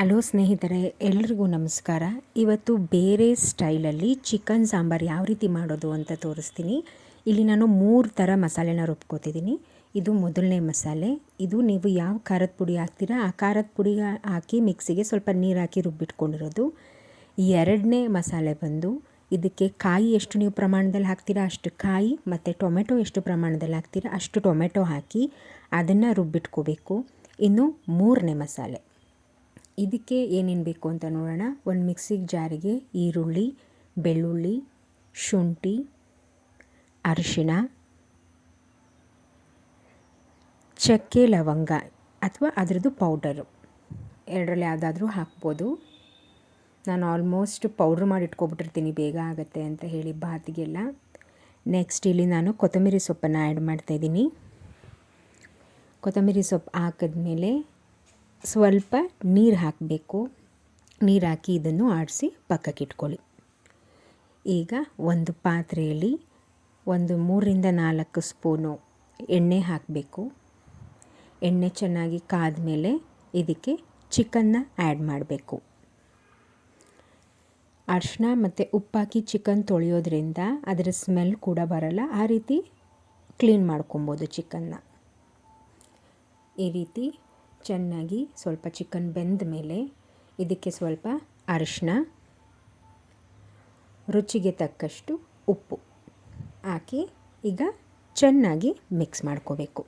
Hello ಸ್ನೇಹಿತರೆ, ಎಲ್ರಿಗೂ ನಮಸ್ಕಾರ. ಇವತ್ತು ಬೇರೆ ಸ್ಟೈಲಲ್ಲಿ ಚಿಕನ್ ಸಾಂಬಾರು ಯಾವ ರೀತಿ ಮಾಡೋದು ಅಂತ ತೋರಿಸ್ತೀನಿ. ಇಲ್ಲಿ ನಾನು ಮೂರು ಥರ ಮಸಾಲೆನ ರುಬ್ಕೋತಿದ್ದೀನಿ. ಇದು ಮೊದಲನೇ ಮಸಾಲೆ. ಇದು ನೀವು ಯಾವ ಖಾರದ ಪುಡಿ ಹಾಕ್ತೀರಾ, ಆ ಖಾರದ ಪುಡಿ ಹಾಕಿ ಮಿಕ್ಸಿಗೆ ಸ್ವಲ್ಪ ನೀರು ಹಾಕಿ ರುಬ್ಬಿಟ್ಕೊಂಡಿರೋದು. ಎರಡನೇ ಮಸಾಲೆ ಬಂದು ಇದಕ್ಕೆ ಕಾಯಿ ಎಷ್ಟು ನೀವು ಪ್ರಮಾಣದಲ್ಲಿ ಹಾಕ್ತೀರಾ, ಅಷ್ಟು ಕಾಯಿ ಮತ್ತು ಟೊಮೆಟೊ ಎಷ್ಟು ಪ್ರಮಾಣದಲ್ಲಿ ಹಾಕ್ತೀರಾ, ಅಷ್ಟು ಟೊಮೆಟೊ ಹಾಕಿ ಅದನ್ನು ರುಬ್ಬಿಟ್ಕೋಬೇಕು. ಇನ್ನು ಮೂರನೇ ಮಸಾಲೆ. ಇದಕ್ಕೆ ಏನೇನು ಬೇಕು ಅಂತ ನೋಡೋಣ. ಒಂದು ಮಿಕ್ಸಿಗೆ ಜಾರಿಗೆ ಈರುಳ್ಳಿ, ಬೆಳ್ಳುಳ್ಳಿ, ಶುಂಠಿ, ಅರಿಶಿಣ, ಚಕ್ಕೆ ಲವಂಗ ಅಥವಾ ಅದರದ್ದು ಪೌಡರು ಎರಡರಲ್ಲಿ ಯಾವುದಾದ್ರೂ ಹಾಕ್ಬೋದು. ನಾನು ಆಲ್ಮೋಸ್ಟ್ ಪೌಡ್ರ್ ಮಾಡಿ ಇಟ್ಕೊಬಿಟ್ಟಿರ್ತೀನಿ, ಬೇಗ ಆಗುತ್ತೆ ಅಂತ ಹೇಳಿ ಬಾತಿಗೆಲ್ಲ. ನೆಕ್ಸ್ಟ್ ಇಲ್ಲಿ ನಾನು ಕೊತ್ತಂಬರಿ ಸೊಪ್ಪನ್ನು ಆ್ಯಡ್ ಮಾಡ್ತಾಯಿದ್ದೀನಿ ಕೊತ್ತಂಬರಿ ಸೊಪ್ಪು ಹಾಕಿದ್ಮೇಲೆ ಸ್ವಲ್ಪ ನೀರು ಹಾಕಬೇಕು. ನೀರು ಹಾಕಿ ಇದನ್ನು ಆಡಿಸಿ ಪಕ್ಕಕ್ಕೆ ಇಟ್ಕೊಳ್ಳಿ. ಈಗ ಒಂದು ಪಾತ್ರೆಯಲ್ಲಿ ಒಂದು ಮೂರರಿಂದ ನಾಲ್ಕು ಸ್ಪೂನು ಎಣ್ಣೆ ಹಾಕಬೇಕು. ಎಣ್ಣೆ ಚೆನ್ನಾಗಿ ಕಾದ ಮೇಲೆ ಇದಕ್ಕೆ ಚಿಕನ್ನ ಆ್ಯಡ್ ಮಾಡಬೇಕು. ಅರಿಶಿನ ಮತ್ತು ಉಪ್ಪಾಕಿ ಚಿಕನ್ ತೊಳೆಯೋದ್ರಿಂದ ಅದರ ಸ್ಮೆಲ್ ಕೂಡ ಬರಲ್ಲ. ಆ ರೀತಿ ಕ್ಲೀನ್ ಮಾಡ್ಕೊಬೋದು ಚಿಕನ್ನ. ಈ ರೀತಿ ಚೆನ್ನಾಗಿ ಸ್ವಲ್ಪ ಚಿಕನ್ ಬೆಂದ ಮೇಲೆ ಇದಕ್ಕೆ ಸ್ವಲ್ಪ ಅರಿಶಿನ ರುಚಿಗೆ ತಕ್ಕಷ್ಟು ಉಪ್ಪು ಹಾಕಿ ಈಗ ಚೆನ್ನಾಗಿ ಮಿಕ್ಸ್ ಮಾಡ್ಕೋಬೇಕು.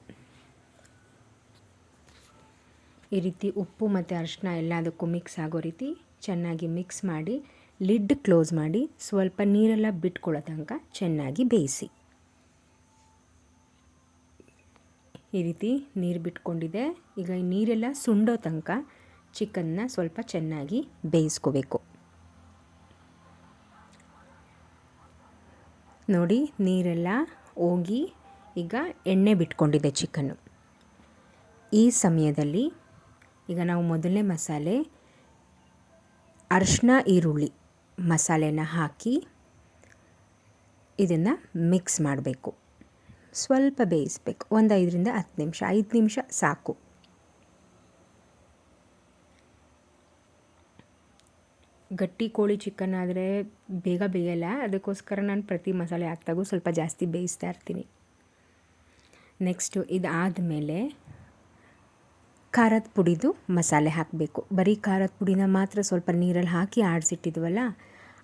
ಈ ರೀತಿ ಉಪ್ಪು ಮತ್ತು ಅರಿಶಿನ ಎಲ್ಲದಕ್ಕೂ ಮಿಕ್ಸ್ ಆಗೋ ರೀತಿ ಚೆನ್ನಾಗಿ ಮಿಕ್ಸ್ ಮಾಡಿ ಲಿಡ್ ಕ್ಲೋಸ್ ಮಾಡಿ ಸ್ವಲ್ಪ ನೀರೆಲ್ಲ ಬಿಟ್ಕೊಳ್ಳೋ ತನಕ ಚೆನ್ನಾಗಿ ಬೇಯಿಸಿ. ಈ ರೀತಿ ನೀರು ಬಿಟ್ಕೊಂಡಿದೆ. ಈಗ ಈ ನೀರೆಲ್ಲ ಸುಂಡೋ ತನಕ ಚಿಕನ್ನ ಸ್ವಲ್ಪ ಚೆನ್ನಾಗಿ ಬೇಯಿಸ್ಕೋಬೇಕು. ನೋಡಿ, ನೀರೆಲ್ಲ ಹೋಗಿ ಈಗ ಎಣ್ಣೆ ಬಿಟ್ಕೊಂಡಿದೆ ಚಿಕನ್ನು. ಈ ಸಮಯದಲ್ಲಿ ಈಗ ನಾವು ಮೊದಲನೇ ಮಸಾಲೆ ಅರಿಶಿನ ಈರುಳ್ಳಿ ಮಸಾಲೆನ ಹಾಕಿ ಇದನ್ನು ಮಿಕ್ಸ್ ಮಾಡಬೇಕು. ಸ್ವಲ್ಪ ಬೇಯಿಸ್ಬೇಕು. ಒಂದು ಐದರಿಂದ ಹತ್ತು ನಿಮಿಷ. ಐದು ನಿಮಿಷ ಸಾಕು. ಗಟ್ಟಿ ಕೋಳಿ ಚಿಕನ್ ಆದರೆ ಬೇಗ ಬೇಯಲ್ಲ. ಅದಕ್ಕೋಸ್ಕರ ನಾನು ಪ್ರತಿ ಮಸಾಲೆ ಹಾಕ್ದಾಗೂ ಸ್ವಲ್ಪ ಜಾಸ್ತಿ ಬೇಯಿಸ್ತಾ ಇರ್ತೀನಿ. ನೆಕ್ಸ್ಟು ಇದಾದಮೇಲೆ ಖಾರದ ಪುಡಿದು ಮಸಾಲೆ ಹಾಕಬೇಕು. ಬರೀ ಖಾರದ ಪುಡಿನ ಮಾತ್ರ ಸ್ವಲ್ಪ ನೀರಲ್ಲಿ ಹಾಕಿ ಆಡಿಸಿಟ್ಟಿದ್ವಲ್ಲ,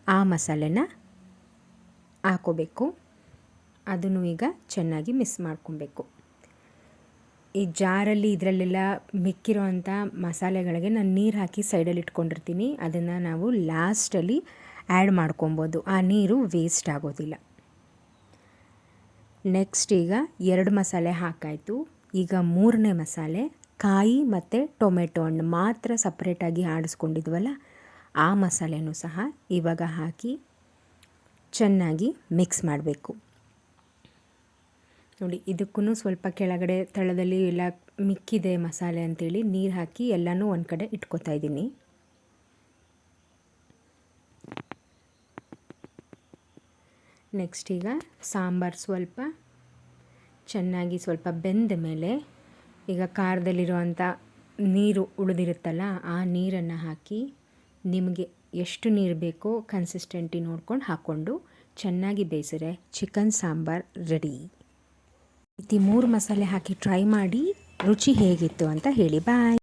ಆ ಮಸಾಲೆನ ಹಾಕೋಬೇಕು. ಅದನ್ನು ಈಗ ಚೆನ್ನಾಗಿ ಮಿಕ್ಸ್ ಮಾಡ್ಕೊಬೇಕು. ಈ ಜಾರಲ್ಲಿ ಇದರಲ್ಲೆಲ್ಲ ಮಿಕ್ಕಿರೋ ಅಂಥ ಮಸಾಲೆಗಳಿಗೆ ನಾನು ನೀರು ಹಾಕಿ ಸೈಡಲ್ಲಿ ಇಟ್ಕೊಂಡಿರ್ತೀನಿ. ಅದನ್ನು ನಾವು ಲಾಸ್ಟಲ್ಲಿ ಆ್ಯಡ್ ಮಾಡ್ಕೊಬೋದು. ಆ ನೀರು ವೇಸ್ಟ್ ಆಗೋದಿಲ್ಲ. ನೆಕ್ಸ್ಟ್ ಈಗ ಎರಡು ಮಸಾಲೆ ಹಾಕಾಯಿತು. ಈಗ ಮೂರನೇ ಮಸಾಲೆ, ಕಾಯಿ ಮತ್ತು ಟೊಮೆಟೊ ಹಣ್ಣು ಮಾತ್ರ ಸಪ್ರೇಟಾಗಿ ಆಡಿಸ್ಕೊಂಡಿದ್ವಲ್ಲ, ಆ ಮಸಾಲೆನೂ ಸಹ ಇವಾಗ ಹಾಕಿ ಚೆನ್ನಾಗಿ ಮಿಕ್ಸ್ ಮಾಡಬೇಕು. ನೋಡಿ ಇದಕ್ಕೂ ಸ್ವಲ್ಪ ಕೆಳಗಡೆ ತಳದಲ್ಲಿ ಎಲ್ಲ ಮಿಕ್ಕಿದೆ ಮಸಾಲೆ ಅಂತೇಳಿ ನೀರು ಹಾಕಿ ಎಲ್ಲನೂ ಒಂದು ಕಡೆ ಇಟ್ಕೊತಾ ಇದ್ದೀನಿ. ನೆಕ್ಸ್ಟ್ ಈಗ ಸಾಂಬಾರು ಸ್ವಲ್ಪ ಚೆನ್ನಾಗಿ ಸ್ವಲ್ಪ ಬೆಂದ ಮೇಲೆ ಈಗ ಖಾರದಲ್ಲಿರುವಂಥ ನೀರು ಉಳಿದಿರುತ್ತಲ್ಲ, ಆ ನೀರನ್ನು ಹಾಕಿ ನಿಮಗೆ ಎಷ್ಟು ನೀರು ಬೇಕೋ ಕನ್ಸಿಸ್ಟೆಂಟಿ ನೋಡ್ಕೊಂಡು ಹಾಕ್ಕೊಂಡು ಚೆನ್ನಾಗಿ ಬೇಯಿಸಿದ್ರೆ ಚಿಕನ್ ಸಾಂಬಾರು ರೆಡಿ ರೀತಿ ಮೂರು ಮಸಾಲೆ ಹಾಕಿ ಟ್ರೈ ಮಾಡಿ ರುಚಿ ಹೇಗಿತ್ತು ಅಂತ ಹೇಳಿ ಬಾಯ್